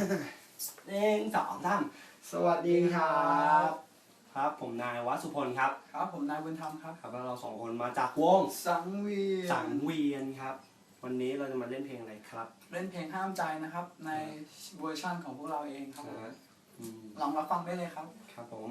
หนึ่งสองสามสวัสดีครับ ครับ ผมนายวัดสุพลครับครับ ผมนายบุญธรรมครับ ครับแล้วเราสองคนมาจากวงสังเวียนสังเวียนครับ วันนี้เราจะมาเล่นเพลงอะไรครับเล่นเพลงห้ามใจนะครับ ในเวอร์ชั่นของพวกเราเองครับผมอืมลองรับฟังได้เลยครับ ครับผม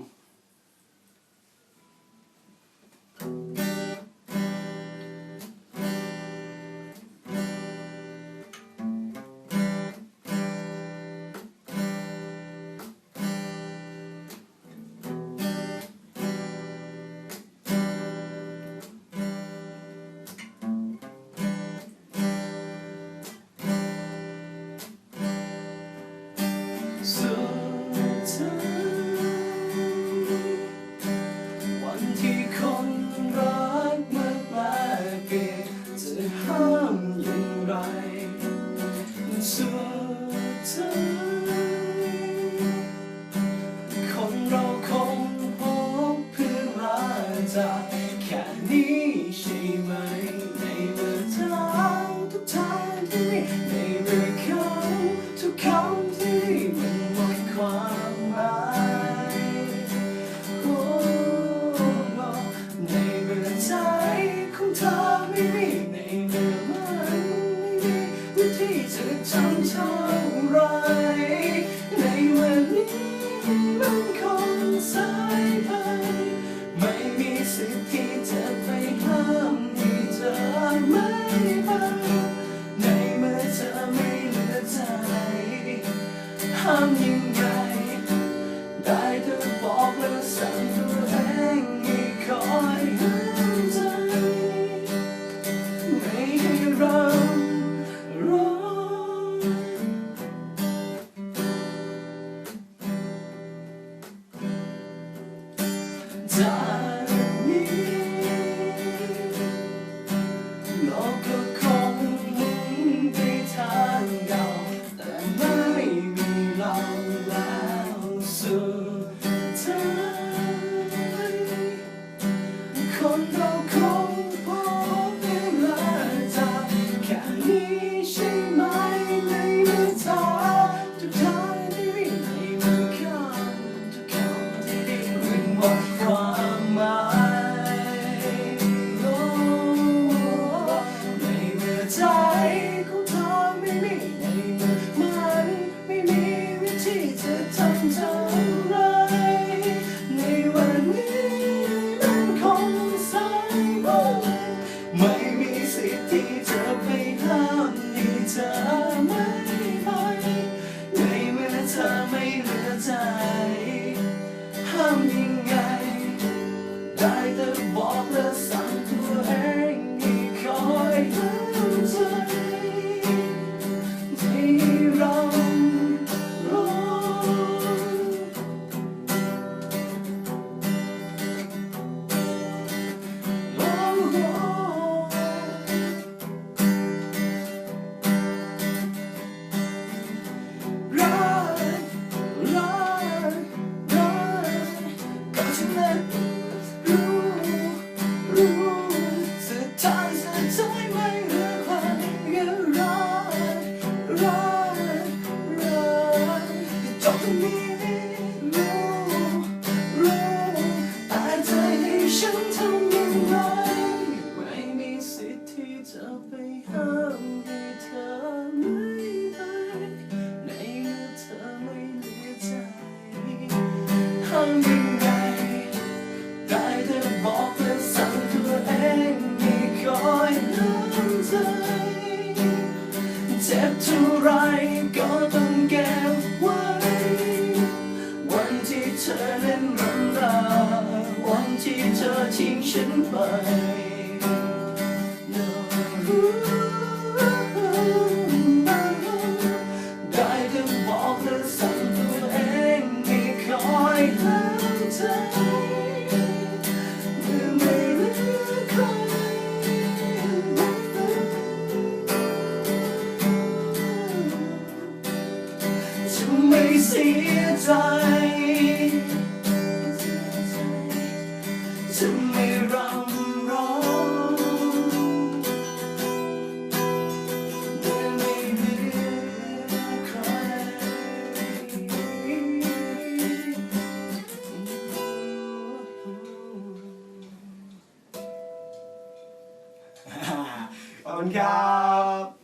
มีวิธีจะทำเท่าไรในวันนี้มันคงสายไป สุดท้ายคนเราคงพบเวลาจากแค่นี้ใช่ไหมในเมื่อเธอทุกทางที่วิ่งในมือข้างทุกคำที่ได้มันหมดความหมายโอ้ในเมื่อใจของเธอไม่มีในมือมันไม่มีวิธีจะทำเท่า แต่บอกและสั่งตัวเองให้คอย จบ ฉันไปได้แต่บอกและสั่งตัวเองให้คอยห้ามใจเมื่อไม่เหลือใครจะไม่เสียใจ คุณครับ